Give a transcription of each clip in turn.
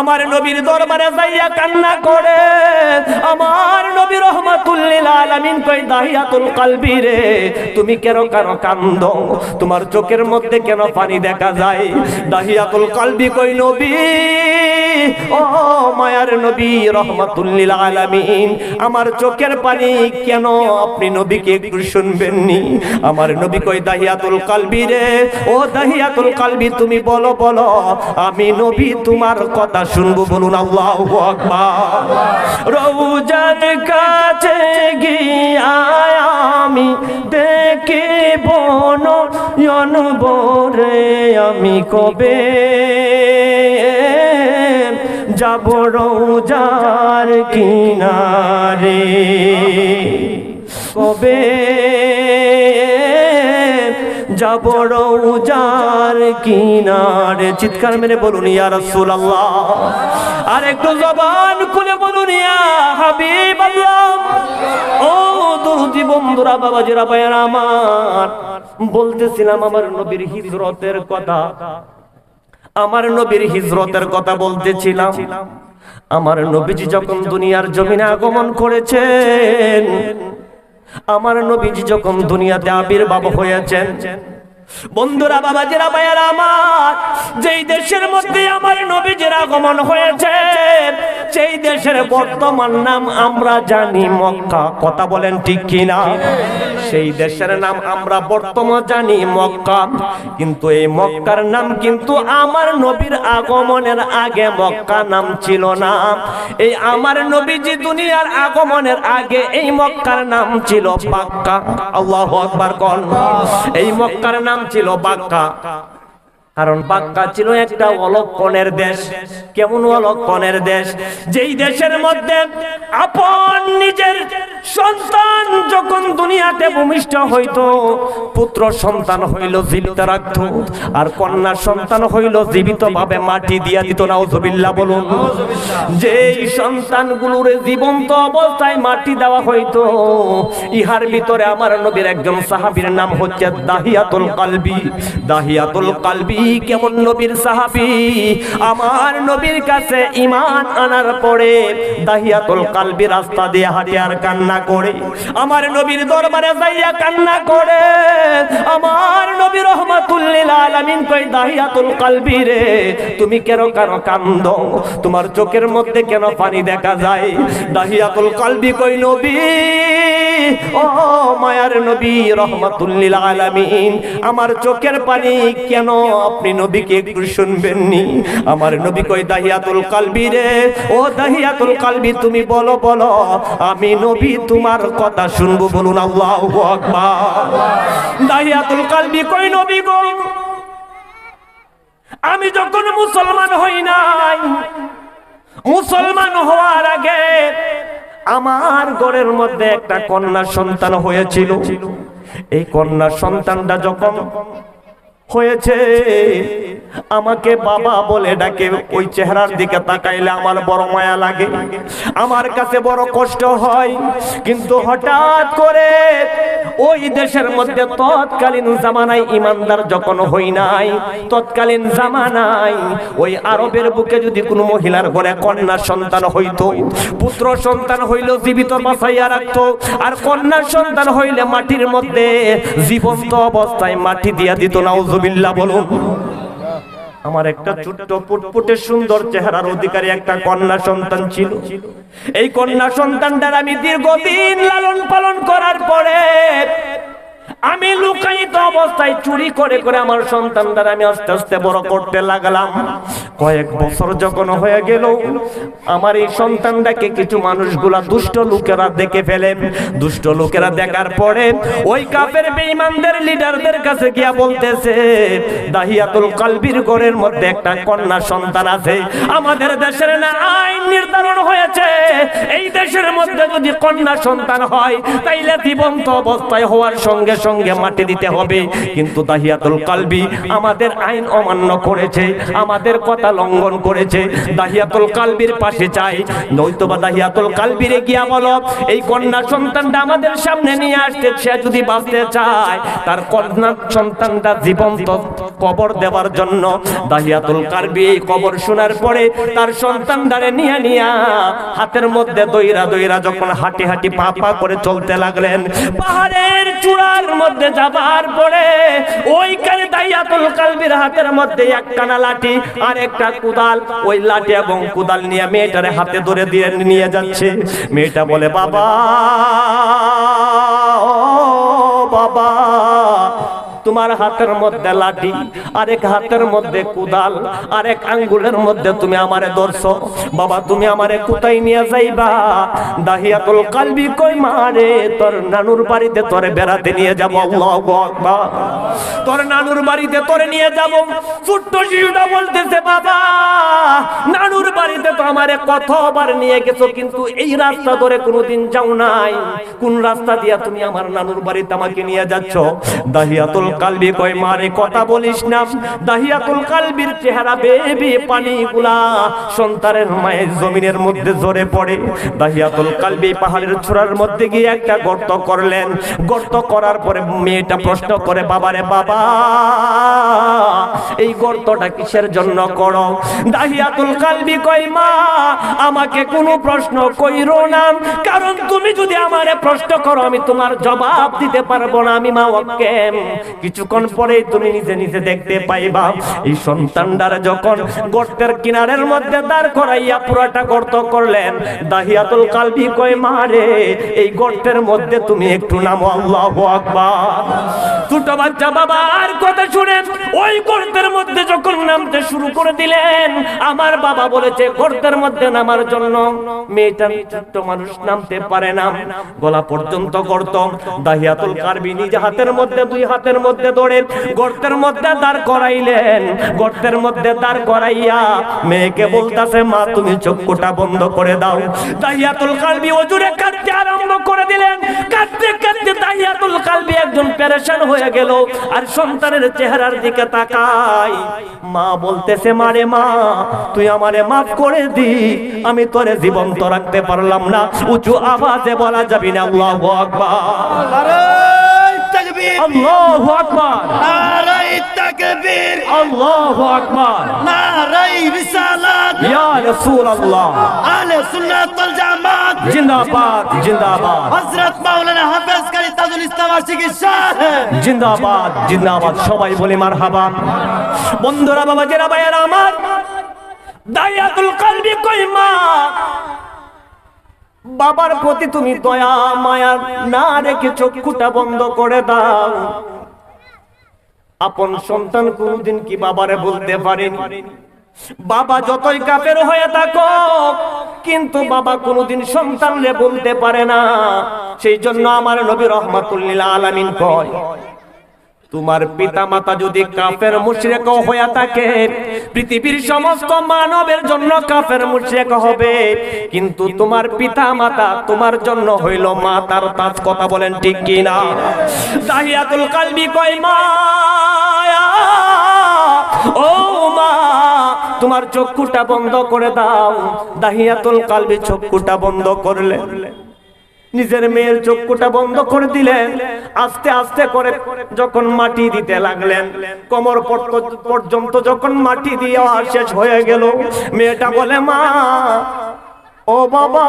আমার নবীর দরবারে যাইয়া কান্না করে। আমার নবী রহমাতুল্লিল আলামিন কই দাহিয়াতুল কলবি রে, তুমি কেন কেন কান্দ? তোমার চোখের মধ্যে কেন পানি দেখা যায়? দাহিয়াতুল কলবি কই নবী, ও মায়ার নবী রহমাতুল্লিল আলামিন, আমার চোখের পানি কেন আপনি নবীকে একটু শুনবেননি? আমার নবী কই দাহিয়াতুল কলবি রে, ও দাহিয়াতুল কলবি, তুমি বলো বলো, আমি নবী, তোমার কথা শুনব বলুন, আল্লাহু রৌজার কাছে গিয়া আমি দেখে বন বরে আমি কবে যাব রৌজার কিনারে? কবে যাব রৌজার কিনারে। চিৎকার মেরে বলুন, ইয়া রাসূলুল্লাহ। আর একটু জবান খুলে বলুন, ইয়া হাবিবাল্লাহ। ও দুরুদি বন্ধুরা, বাবাজিরা, ভাইয়েরা আমার, বলতেছিলাম আমার নবীর হিজরতের কথা। আমার নবীর হিজরতের কথা বলতেছিলাম। আমার নবীজি যখন দুনিয়ার জমিনে আগমন করেছেন আমার নবীজি যখন দুনিয়াতে আবির্ভাব হয়েছেন, বন্ধুরা বাবা জেরা ভাইয়ারা আমার, যেই দেশের মধ্যে আমার নবীজির আগমন হয়েছে, সেই দেশের বর্তমান নাম আমরা জানি মক্কা। কথা বলেন ঠিক কিনা? সেই দেশের নাম আমরা বর্তমান জানি মক্কা। কিন্তু এই মক্কার নাম কিন্তু আমার নবীর আগমনের আগে মক্কা নাম ছিল না। এই আমার নবীজি দুনিয়ার আগমনের আগে এই মক্কার নাম ছিল বাক্কা আল্লাহ আকবার কল এই মক্কার নাম ছিল বাক্কা কারণ বাক্কা ছিল একটা অলক্ষণের দেশ। কেমন অলক্ষণের দেশ? যেই দেশের মধ্যে আপন নিজের সন্তান যখন দুনিয়াতে ভূমিষ্ঠ হইতো, পুত্র সন্তান হইল জীবিত রাখত, আর কন্যা সন্তান হইল জীবিত ভাবে মাটি দিয়া দিত। নাউজুবিল্লাহ বলুন। যেই সন্তানগুলোর জীবন্ত অবস্থায় মাটি দেওয়া হইতো, ইহার ভিতরে আমার নবীর একজন সাহাবীর নাম হচ্ছে দাহিয়াতুল কালবি। দাহিয়াতুল কালবি কেমন নবীর সাহাবি? আমার নবীর কাছে ইমান আনার পরে দাহিয়াতুল কালবি রাস্তা দিয়ে হাঁটে আর কান্না করে। আমার নবীর দরবারে যাইয়া কান্না করে। আমার নবী রহমাতুল্লিল আলামিন কই দাহিয়াতুল কালবি রে, তুমি কেন কেন কান্দ? তোমার চোখের মধ্যে কেন পানি দেখা যায়? দাহিয়াতুল কালবি কই নবী, ও মায়ার নবী রহমাতুল্লিল আলামিন, আমার চোখের পানি কেন আপনি নবীকে একটু শুনবেননি। আমার নবী কই দাহিয়াতুল কালবি রে। ও দাহিয়াতুল কালবি, তুমি বলো বলো। আমি নবী, তোমার কথা শুনব, বলুন আল্লাহু দাহিয়াতুল কালবি কই নবী গো, আমি যখন মুসলমান হই নাই, মুসলমান হওয়ার আগে আমার ঘরের মধ্যে একটা কন্যা সন্তান হয়েছিল। এই কন্যা সন্তানটা যখন হয়েছে। আমাকে বাবা বলে ডাকে, ওই চেহারার দিকে তাকাইলে আমার বড় মায়া লাগে। আমার কাছে বড় কষ্ট হয়। কিন্তু হঠাৎ করে ওই দেশের মধ্যে তৎকালীন জামানায় ইমানদার যখন হই নাই, তৎকালীন জামানায় ওই আরবের বুকে যদি কোনো মহিলার ঘরে কন্যা সন্তান হইতো, পুত্র সন্তান হইল জীবিত বাঁচাইয়া রাখতো, আর কন্যা সন্তান হইলে মাটির মধ্যে জীবন্ত অবস্থায় মাটি দিয়া দিত নাউজুবিল্লাহ বলো। আমার একটা ছোট্ট পুটপুটে সুন্দর চেহারার অধিকারী একটা কন্যা সন্তান ছিল। এই কন্যা সন্তানটার আমি দীর্ঘদিন লালন পালন করার পরে আমি লুকায়িত অবস্থায় চুরি করে করে আমার সন্তানদের আমি আস্তে আস্তে বড় করতে লাগলাম। কয়েক বছর যখন হয়ে গেল, আমার এই সন্তানটাকে কিছু মানুষগুলা দুষ্ট লোকেরা দেখে ফেলে। দুষ্ট লোকেরা দেখার পরে ওই কাপের বেঈমানদের লিডারদের কাছে গিয়া বলতেছে, দাহিয়াতুল কালবির ঘরের মধ্যে একটা কন্যা সন্তান আছে। আমাদের দেশের না আইন নির্ধারণ হয়েছে। এই দেশের মধ্যে যদি কন্যা সন্তান হয়, তাইলে জীবন্ত অবস্থায় হওয়ার সঙ্গে সঙ্গে মাটি দিতে হবে। কিন্তু দাহিয়াতুল কালবি আমাদের আইন অমান্য করেছে। আমাদের কথা লঙ্ঘন করেছে, দাহিয়াতুল কালবির পাশে চাই। নয়তোবা দাহিয়াতুল কালবিরে গিয়া বলো, এই কন্যা সন্তানটা আমাদের সামনে নিয়ে আসতে সে যদি বাঁচতে চায়, তার কন্যা সন্তানটা জীবন্ত কবর দেওয়ার জন্য দাহিয়াতুল কারবি এই কবর শোনার পরে তার সন্তান দ্বারে নিয়ে নিয়া হাতের মধ্যে দইরা দইরা যখন হাঁটি হাঁটি পা পা করে চলতে লাগলেন, পাহাড়ের চূড়ার মধ্যে যাবার পরে ওইখানে দাহিয়াতুল কালবির হাতের মধ্যে একখানা লাঠি আর একটা কুদাল, ওই লাঠি এবং কুদাল নিয়ে মেয়েটারে হাতে ধরে দিয়ে নিয়ে যাচ্ছে। মেয়েটা বলে, বাবা, ও বাবা তোমার হাতের মধ্যে লাঠি, আরেক হাতের মধ্যে কুদাল, আরেক আঙ্গুলের মধ্যে তুমি আমারে ধরছো। বাবা, তুমি আমারে কোথায় নিয়ে যাইবা? দাহিয়াতুল কালবি কই মারে তোর নানুর বাড়িতে তোরে বেড়াতে নিয়ে যাব, আল্লাহু আকবার। তোর নানুর বাড়িতে তোরে নিয়ে যাব। ছোট্ট শিশুটা বলতেছে, বাবা, নানুর বাড়িতে আমারে কতবার নিয়ে গেছো, কিন্তু এই রাস্তা ধরে কোনোদিন যাও নাই। কোন রাস্তা দিয়া তুমি আমার নানুর বাড়িতে আমাকে নিয়ে যাচ্ছ? দাহিয়াতুল কালবি কয় মারে কথা বলিস না। দাহিয়াতুল কালবির চেহারা বেবি পানিগুলা সন্তানের মায়ের জমিনের মধ্যে জোরে পড়ে। দাহিয়াতুল কালবি পাহাড়ের চূড়ার মধ্যে গিয়ে একটা গর্ত করলেন। গর্ত করার পরে মেয়েটা প্রশ্ন করে বাবারে বাবা, এই গর্তটা কিসের জন্য করো? দাহিয়াতুল কালবি কই মা আমাকে কোনো প্রশ্ন কইরো না। কারণ তুমি যদি আমারে প্রশ্ন করো, আমি তোমার জবাব দিতে পারব না, আমি মা ওকেম কিছুক্ষণ পরেই তুমি নিজে নিজে দেখতে পাইবা, এই সন্তানটার যখন গর্তের কিনারের মধ্যে দাঁড় করাইয়া পুরাটা গর্ত করলেন, দাহিয়াতুল কালবি কই মারে এই গর্তের মধ্যে তুমি একটু নামো, আল্লাহু আকবার। ছোট বাচ্চা বাবা আর কথা শুনে ওই গর্তের মধ্যে যখন নামতে শুরু করে দিলেন, আমার বাবা বলেছে গর্তের মধ্যে নামার জন্য মেয়েটা ছোট্ট মানুষ নামতে পারে না। গলা পর্যন্ত গর্ত। দাহিয়াতুল কারবি নিজ হাতের মধ্যে, দুই হাতের মধ্যে দৌড়ে গর্তের মধ্যে দাঁড় করাইলেন। গর্তের মধ্যে দাঁড় করাইয়া মেয়েকে বলতাছে, মা, তুমি চক্ষুটা বন্ধ করে দাও। দাহিয়াতুল কালবি ওজুরে কাঁদতে আরম্ভ করে দিলেন। কাঁদতে কাঁদতে দাহিয়াতুল কালবি একজন পেরেশান হয়ে গেল আর সন্তানের চেহারার দিকে তাকাই মা বলতেছে মারে মা, তুই আমারে মাফ করে আমি তোরে জীবন্ত রাখতে পারলাম না উঁচু আওয়াজে বলা যাবি না আল্লাহু আকবার। তাকবীর। আল্লাহু আকবার। নারাই তাকবীর। আল্লাহু আকবার। নারাই রিসালাত। ইয়া আহলে সুন্নাত ওয়াল জামাত। জিন্দাবাদ জিন্দাবাদ। হযরত মাওলানা হাফেজ কারি তাজুল ইসলাম আশিকি সাহেব জিন্দাবাদ জিন্দাবাদ। সবাই বলে মারহাবা। বন্ধুরা বাবা জেরা ভাইয়েরা আমার দায়াতুল কলবি কই মা? বাবার প্রতি তুমি দয়া, মায়া না রেখে চক্ষুটা বন্ধ করে দাও। আপন সন্তান কোনদিন কি বাবারে বলতে পারেনি? বাবা যতই কাপের হয়ে থাকো কিন্তু বাবা কোনোদিন সন্তানরে বলতে পারে না। সেই জন্য আমার নবী রহমাতুল্লিল আলামিন কয় তোমার পিতা মাতা যদি কাফের মুশরিক হয়ে থাকে, পৃথিবীর সমস্ত মানবের জন্য কাফের মুশরিক হবে। কিন্তু তোমার পিতা মাতা তোমার জন্য হইল মা, তার তাজ কথা বলেন ঠিক কি না দাহিয়াতুল কালবি কয়, মা, ও মা, তোমার চক্ষুটা বন্ধ করে দাও। দাহিয়াতুল কালবি চক্ষুটা বন্ধ করলে নিজের মেয়ের চক্ষুটা বন্ধ করে দিলেন। আস্তে আস্তে করে যখন মাটি দিতে লাগলেন, কোমর পর্যন্ত যখন মাটি দেওয়া শেষ হয়ে গেল, মেয়েটা বলে, মা, ও বাবা,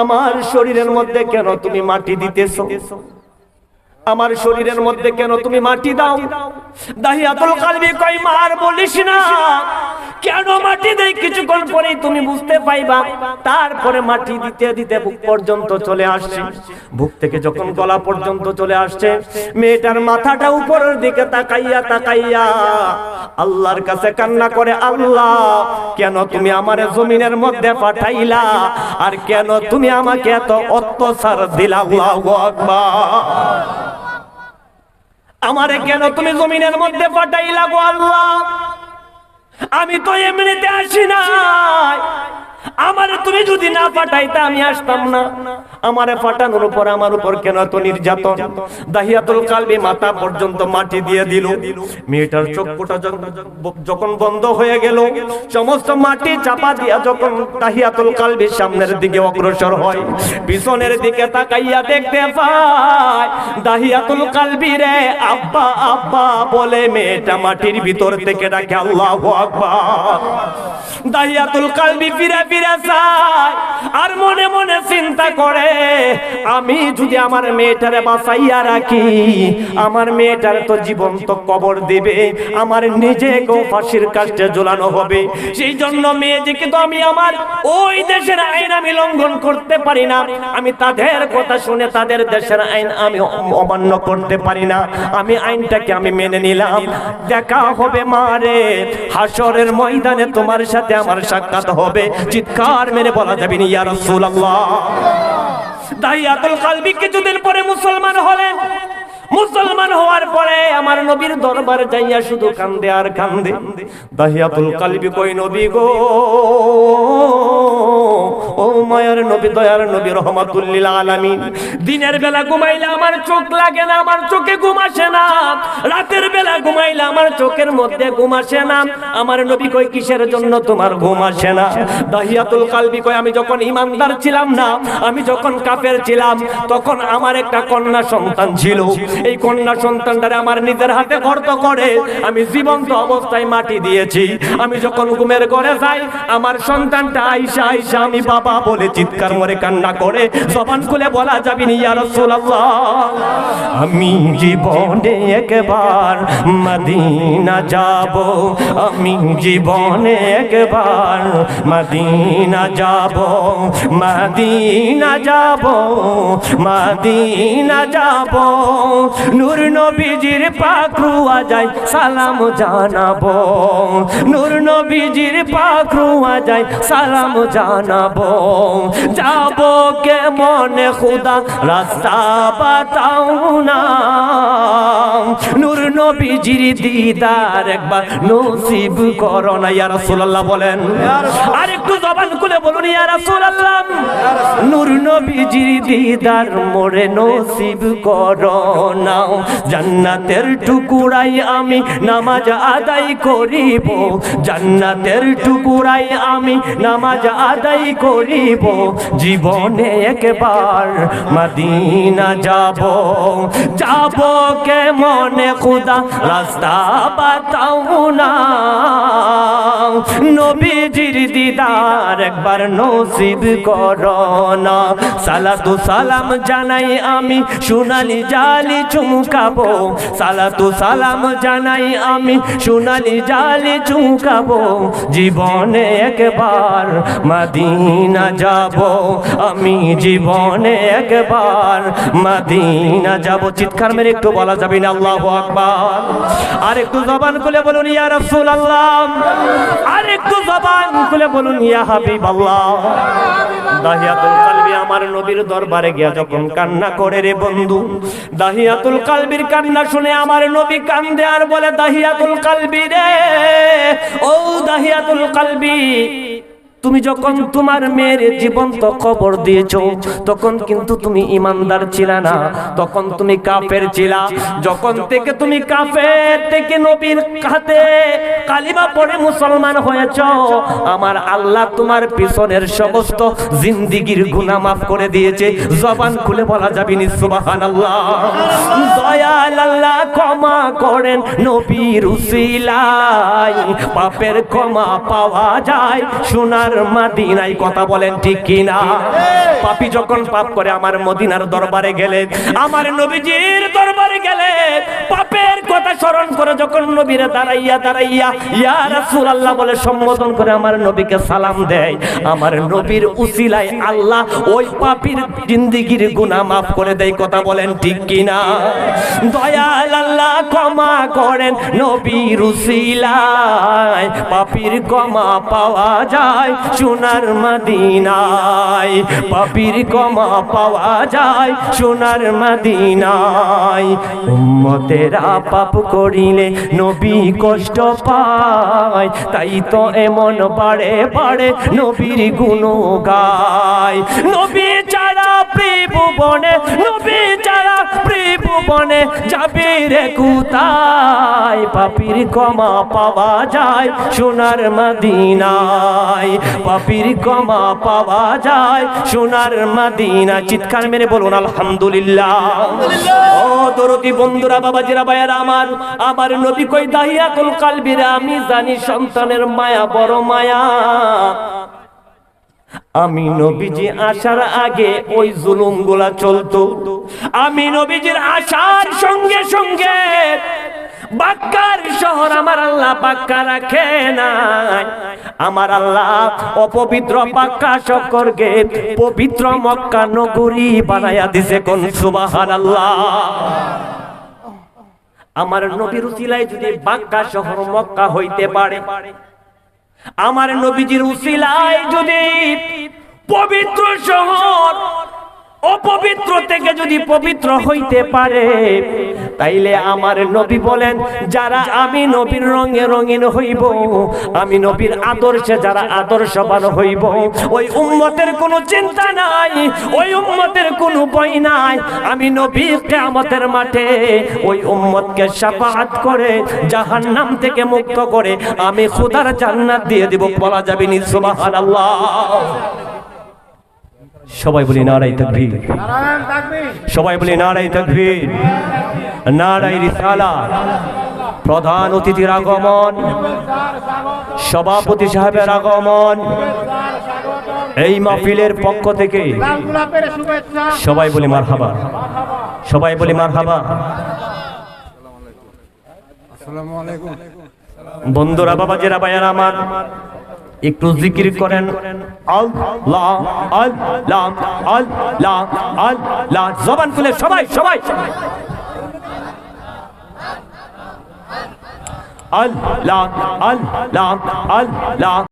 আমার শরীরের মধ্যে কেন তুমি মাটি দিতেছো? আমার শরীরের মধ্যে কেন তুমি মাটি দাও? দাহিয়াতুল কালবি কই মার বলিস না কেন মাটি দেই কিছুক্ষণ পরেই তুমি বুঝতে পাইবা? তারপরে মাটি দিতে দিতে বুক পর্যন্ত চলে আসছে। বুক থেকে যখন গলা পর্যন্ত চলে আসছে, মেয়েটার মাথাটা উপরের দিকে তাকাইয়া তাকাইয়া আল্লাহর কাছে কান্না করে, আল্লাহ, কেন তুমি আমারে জমিনের মধ্যে পাঠাইলা? আর কেন তুমি আমাকে এত অত্যাচার দিলা? আল্লাহু আকবার। আমারে কেন তুমি জমিনের মধ্যে পাঠাইলা গো আল্লাহ? আমি তো এমনিতে আসি নাই। আমার তুমি যদি না পাঠাইতে, আমি আসতাম না। আমারে পাঠানোর উপর আমার উপর কেন এত নির্যাতন? দাহিয়াতুল কালবি মাথা পর্যন্ত মাটি দিয়ে দিল। মেয়েটার চক্ষুটা যখন- বন্ধ হয়ে গেল, সমস্ত মাটি চাপা দিয়া যখন দাহিয়াতুল কালবির সামনের দিকে অগ্রসর হয়, পিছনের দিকে তাকাইয়া দেখতে পায়, দাহিয়াতুল কালবি রে, আব্বা আব্বা বলে, মেয়েটা মাটির ভিতর থেকে ডাকে আল্লাহু আকবার। দাহিয়াতুল কালবি ফিরে ফিরে যায় আর মনে মনে চিন্তা করে, আমি যদি আমার মেয়েটারে বাঁচাইয়া রাখি, আমার মেয়েটার তো জীবন্ত কবর দিবে, আমার নিজেকেও ফাঁসির কাষ্টে ঝোলানো হবে। সেই জন্য মেয়েটিকে তো আমি আমার ওই দেশের আইন আমি লঙ্ঘন করতে পারি না। আমি তাদের কথা শুনে তাদের দেশের আইন আমি অমান্য করতে পারি না। আমি আইনটাকে আমি মেনে নিলাম। দেখা হবে মারে হাসরের ময়দানে তোমার সাথে আমার সাক্ষাৎ হবে। চিৎকার মেরে বলা যাবে কিছুদিন পরে মুসলমান হলেন। মুসলমান হওয়ার পরে আমার নবীর দরবার যাইয়া শুধু কান্দে আর কান্দে। দাহিয়াতুল কালবি কই নবী গো? ও মায়ার নবী, দয়ার নবী, রহমাতুল্লিল আলামিন। দিনের বেলা ঘুমাইলে আমার চোখ লাগে না, আমার চোখে ঘুম আসে না। রাতের বেলা ঘুমাইলে আমার চোখের মধ্যে ঘুম আসে না। আমার নবী কই কিসের জন্য তোমার ঘুম আসে না? দাহিয়াতুল কালবি কই আমি যখন ইমানদার ছিলাম না, আমি যখন কাফের ছিলাম, তখন আমার একটা কন্যা সন্তান ছিল। এই কন্যা সন্তানটারে আমার নিজের হাতে গর্ত করে আমি জীবন্ত অবস্থায় মাটি দিয়েছি। আমি যখন ঘুমের ঘরে যাই, আমার সন্তানটা আইসা আইসা আমি বাবা বলে চিৎকার মরে কান্না করে। জবান খুলে বলা যাবে নি আমি জীবনে একবার মদিনা যাব। আমি জীবনে একবার মদিনা যাব। মদিনা যাব মদিনা যাব। নূর নবীজির পাকরুয়া যায়, সালাম জানাব। নূর নবীজির পাকরুয়া যায়, সালাম জানাব। যাব কে মনে খুদা রাস্তা বাতাও না। নূর নবীজির দিদার একবার নসিব করো না, ইয়া রাসূলুল্লাহ বলেন। আর একটু জবান খুলে বলুন, ইয়া রাসূলুল্লাহ। নূর নবীজির দিদার মোরে নসিব করো না। জান্নাতের টুকুরাই আমি নামাজ আদায় করিব। জান্নাতের টুকুরাই আমি নামাজ আদায় করিব জীবনে একবার মদিনা যাব। যাব কে মনে খুদা? রাস্তা বাতাও না। নবীজির দিদার, একবার নসিব করোনা সালাতু সালাম জানাই আমি সোনালি জালি চুমকাবো। সালাতু সালাম জানাই আমি সোনালি জালি চুমকাবো। জীবনে একবার মদিনা যাব। আমি জীবনে একবার মদিনা যাব। চিৎকার মেরে একটু বলা যাবে না, আল্লাহু আকবার। আর একটু জবান খুলে বলুন, ইয়া রাসূলুল্লাহ। আর একটু জবান খুলে বলুন, ইয়া হাবিবাল্লাহ। দাহিয়াতুল কালবি আমার নবীর দরবারে গিয়া যখন কান্না করে রে বন্ধু, দাহিয়াতুল কালবির কান্না শুনে আমার নবী কান্দে আর বলে, দাহিয়াতুল কালবি রে, ও দাহিয়াতুল কালবি তুমি যখন তোমার মেয়ের জীবন্ত খবর দিয়েছ, তখন কিন্তু তুমি ইমানদার ছিল না, তখন তুমি কাফের ছিলা। যখন থেকে তুমি কাফের থেকে নবীর হাতে কালিমা পড়ে মুসলমান হয়েছ, আমার আল্লাহ তোমার পিছনের সমস্ত জিন্দিগির গুনাহ মাফ করে দিয়েছে। জবান খুলে বলা যাবে নি, সুবহানাল্লাহ। দয়াল আল্লাহ ক্ষমা করেন, নবীর উসিলাই পাপের ক্ষমা পাওয়া যায়। সোনার মাদিনায় কথা বলেন ঠিক কিনা? পাপি যখন পাপ করে আমার মদিনার দরবারে গেলে, আমার নবীজির দরবারে গেলে, পাপের কথা স্মরণ করে যখন নবীরে দাঁড়াইয়া দাঁড়াইয়া, ইয়া রাসূলুল্লাহ বলে সম্বোধন করে আমার নবীকে সালাম দেয়। আমার নবীর উসিলায় আল্লাহ ওই পাপির জিন্দিগির গুনাহ মাফ করে দেয়, কথা বলেন ঠিক কিনা? দয়াল আল্লাহ ক্ষমা করেন নবীর উসিলায়। পাপির ক্ষমা পাওয়া যায় সোনার মদিনায়, পাপির ক্ষমা পাওয়া যায় সোনার মদিনায়। উম্মতেরা পাপ করিলে নবী কষ্ট পায়, তাই তো এমন বাড়ে বাড়ে নবীর গুণ গায় নবী ছাড়া প্রিভুবনে নবী ছাড়া প্রিভুবনে যাবে রে কুতায় পাপির ক্ষমা পাওয়া যায় সোনার মদিনায়। পাপির ক্ষমা পাওয়া যায় সোনার মদিনা চিৎকার মেরে বলুন, আলহামদুলিল্লাহ। ও দরদি বন্ধুরা, বাবাজিরা, ভাইয়ারা, আমার আমার নবী কই দাহিয়া কুল কালবিরা আমি জানি সন্তানের মায়া, বড় মায়া। আমি নবীজি আসার আগে ওই জুলুমগুলা চলতো। আমি নবীজির আসার সঙ্গে সঙ্গে বাক্কার শহর আমার আল্লাহ বাক্কা রাখে নাই। আমার আল্লাহ অপবিত্র বাক্কা শহরকে পবিত্র মক্কা নগরী বানায়া দিছে কোন সুবাহান আল্লাহ আমার নবীর উসিলায় যদি বাক্কা শহর মক্কা হইতে পারে, আমার নবীজির উসিলায় যদি পবিত্র শহর অপবিত্র থেকে যদি পবিত্র হইতে পারে, তাইলে আমার নবী বলেন, যারা আমি নবীর রঙে রঙিন হইব, আমি নবীর আদর্শে যারা আদর্শবান হইব, ওই উম্মতের কোনো চিন্তা নাই, ওই উম্মতের কোনো বই নাই। আমি নবী কিয়ামতের মাঠে ওই উম্মতকে শাফাআত করে, জাহান্নাম থেকে মুক্ত করে, আমি খোদার জান্নাত দিয়ে দিব। বলা যাবে নি, সুবহানাল্লাহ। সবাই বলি নারাই তাকবীর। সবাই বলি নারাই তাকবীর। নারাই রিসালা। প্রধান অতিথির আগমন। সভাপতি সাহেবের আগমন। এই মাহফিলের পক্ষ থেকে সবাই বলি মার হাবা সবাই বলি মার হাবা বন্ধুরা বাবা জেরা ভাইয়ার আমার একটু জিকির করেন। জবান খুলে সবাই সবাই। আল্লাহ আল্লাহ আল্লাহ।